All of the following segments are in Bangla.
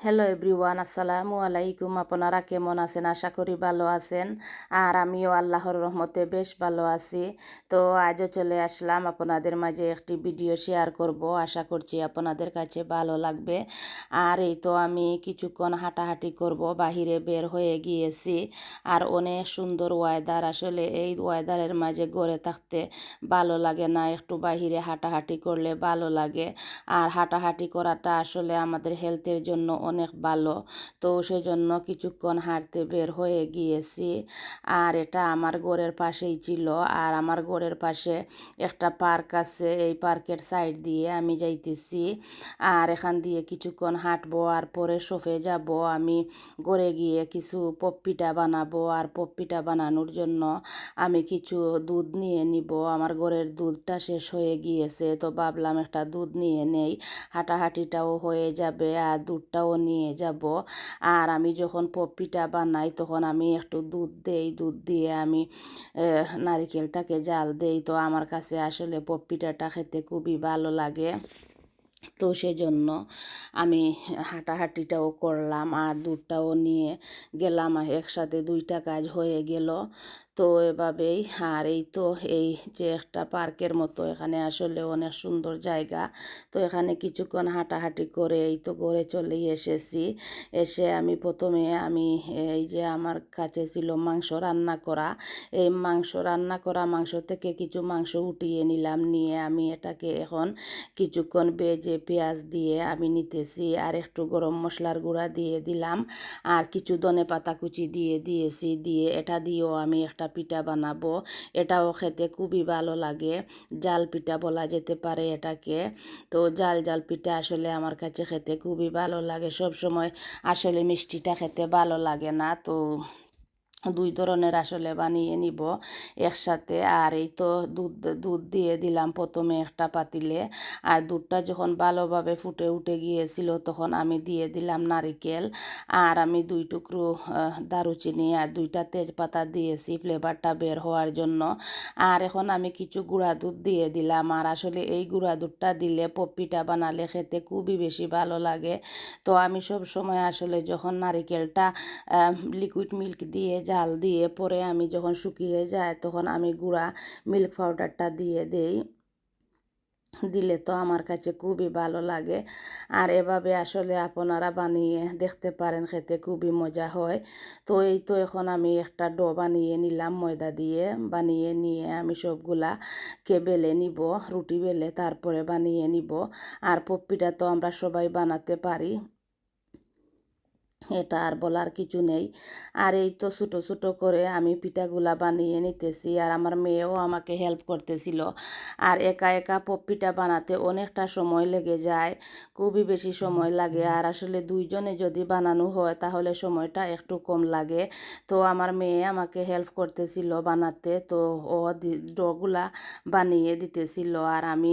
হ্যালো এভরিওয়ান আসসালামু আলাইকুম আপনারা কেমন আছেন আশা করি ভালো আছেন আর আমিও আল্লাহর রহমতে বেশ ভালো আছি তো আজও চলে আসলাম আপনাদের মাঝে একটি ভিডিও শেয়ার করব আশা করছি আপনাদের কাছে ভালো লাগবে আর এই তো আমি কিছুক্ষণ হাঁটাহাঁটি করব বাহিরে বের হয়ে গিয়েছি আর অনেক সুন্দর ওয়েদার আসলে এই ওয়েদারের মাঝে গড়ে থাকতে ভালো লাগে না একটু বাহিরে হাঁটাহাঁটি করলে ভালো লাগে আর হাঁটাহাঁটি করাটা আসলে আমাদের হেলথের জন্য অনেক ভালো। তো সেজন্য কিছুক্ষণ হাঁটতে বের হয়ে গিয়েছি। আর এটা আমার ঘরের পাশেই ছিল। আর আমার ঘরের পাশে একটা পার্ক আছে। এই পার্কের সাইড দিয়ে আমি যাইতেছি। আর এখান দিয়ে কিছুক্ষণ হাঁটবো আর পরে সফে যাব। আমি ঘরে গিয়ে কিছু পপ্পিটা বানাবো। আর পপ্পিটা বানানোর জন্য আমি কিছু দুধ নিয়ে নিব। আমার ঘরের দুধটা শেষ হয়ে গিয়েছে। তো ভাবলাম একটা দুধ নিয়ে নেই। হাঁটাহাঁটিটাও হয়ে যাবে। আর দুধটাও নিয়ে যাব। আর আমি যখন পপিটা বানাই, তখন আমি একটু দুধ দেই। দুধ দিয়ে আমি নারিকেলটাকে জাল দেই। তো আমার কাছে আসলে পপিটাটা খেতে খুবই ভালো লাগে। তো সেজন্য আমি হাঁটাহাঁটিটাও করলাম আর দুধটাও নিয়ে গেলাম। একসাথে দুইটা কাজ হয়ে গেল। তো এভাবেই। আর এই তো এই যে একটা পার্কের মতো, এখানে আসলে অনেক সুন্দর জায়গা। তো এখানে কিছুক্ষণ হাঁটাহাঁটি করে এই তো ঘরে চলে এসেছি। এসে আমি প্রথমে আমি এই যে আমার কাছে ছিল মাংস রান্না করা। এই মাংস রান্না করা মাংস থেকে কিছু মাংস উঠিয়ে নিলাম। নিয়ে আমি এটাকে এখন কিছুক্ষণ বেজে পেঁয়াজ দিয়ে আমি নিতেছি আর একটু গরম মশলার গুঁড়া দিয়ে দিলাম। আর কিছু ধনে পাতা কুচি দিয়ে দিয়েছি। দিয়ে এটা দিয়েও আমি একটা পিঠা বানাবো। এটাও খেতে খুবই ভালো লাগে। জাল পিঠা বলা যেতে পারে এটাকে। তো জাল জাল পিঠা আসলে আমার কাছে খেতে খুবই ভালো লাগে। সব সময় আসলে মিষ্টিটা খেতে ভালো লাগে না। তো দুই ধরনের আসলে বানিয়ে নিব। একসাথে আর এই তো দুধ দুধ দিয়ে দিলাম প্রথমে একটা পাতিলে। আর দুধটা যখন ভালোভাবে ফুটে উঠে গিয়েছিল তখন আমি দিয়ে দিলাম নারিকেল। আর আমি দুই টুকরো দারুচিনি আর দুইটা তেজপাতা দিয়েছি ফ্লেভারটা বের হওয়ার জন্য। আর এখন আমি কিছু গুঁড়া দুধ দিয়ে দিলাম। আর আসলে এই গুঁড়া দুধটা দিলে পপ্পিটা বানালে খেতে খুবই বেশি ভালো লাগে। তো আমি সব সময় আসলে যখন নারিকেলটা লিকুইড মিল্ক দিয়ে জাল দিয়ে পরে আমি যখন শুকিয়ে যায় তখন আমি গুঁড়া মিল্ক পাউডারটা দিয়ে দেই। দিলে তো আমার কাছে খুবই ভালো লাগে। আর এভাবে আসলে আপনারা বানিয়ে দেখতে পারেন, খেতে খুবই মজা হয়। তো এই তো এখন আমি একটা ডো বানিয়ে নিলাম ময়দা দিয়ে। বানিয়ে নিয়ে আমি সবগুলা কে বেলে নিব, রুটি বেলে তারপরে বানিয়ে নিব। আর পপ্পিটা তো আমরা সবাই বানাতে পারি। এটা আর বলার কিছু নেই। আর এই তো ছোটো ছোটো করে আমি পিঠাগুলা বানিয়ে নিতেছি আর আমার মেয়েও আমাকে হেল্প করতেছিল। আর একা একা পিঠা বানাতে অনেকটা সময় লেগে যায়, খুবই বেশি সময় লাগে। আর আসলে দুইজনে যদি বানানো হয় তাহলে সময়টা একটু কম লাগে। তো আমার মেয়ে আমাকে হেল্প করতেছিল বানাতে, তো ও ডগুলা বানিয়ে দিতেছিল। আর আমি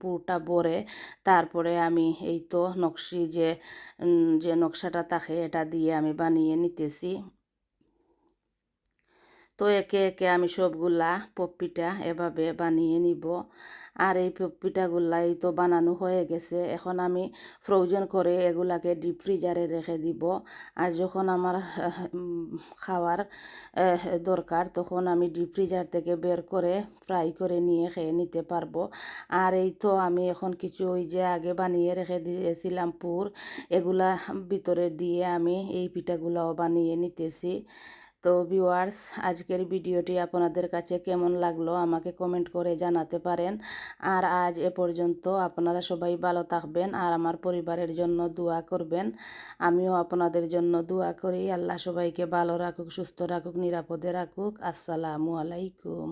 পুরটা ভরে তারপরে আমি এই তো নকশি যে যে নকশাটা থাকে এটা দিয়ে আমি বানিয়ে নিতেছি। তো একে একে আমি সবগুলা পপ্পিটা এভাবে বানিয়ে নিব। আর এই পিঠাগুলাই তো বানানো হয়ে গেছে। এখন আমি ফ্রোজেন করে এগুলাকে ডিপ ফ্রিজারে রেখে দিব। আর যখন আমার খাওয়ার দরকার, তখন আমি ডিপ ফ্রিজার থেকে বের করে ফ্রাই করে নিয়ে খেয়ে নিতে পারব। আর এই তো আমি এখন কিছু ওই যে আগে বানিয়ে রেখে দিয়েছিলাম পুর, এগুলা ভিতরে দিয়ে আমি এই পিঠাগুলাও বানিয়ে নিতেছি। তো ভিউয়ার্স আজকের ভিডিওটি আপনাদের কাছে কেমন লাগল আমাকে কমেন্ট করে জানাতে পারেন। আর আজ এ পর্যন্ত আপনারা সবাই ভালো থাকবেন আর আমার পরিবারের জন্য দোয়া করবেন। আমিও আপনাদের জন্য দোয়া করি। আল্লাহ সবাইকে ভালো রাখুক, সুস্থ রাখুক, নিরাপদে রাখুক। আসসালামু আলাইকুম।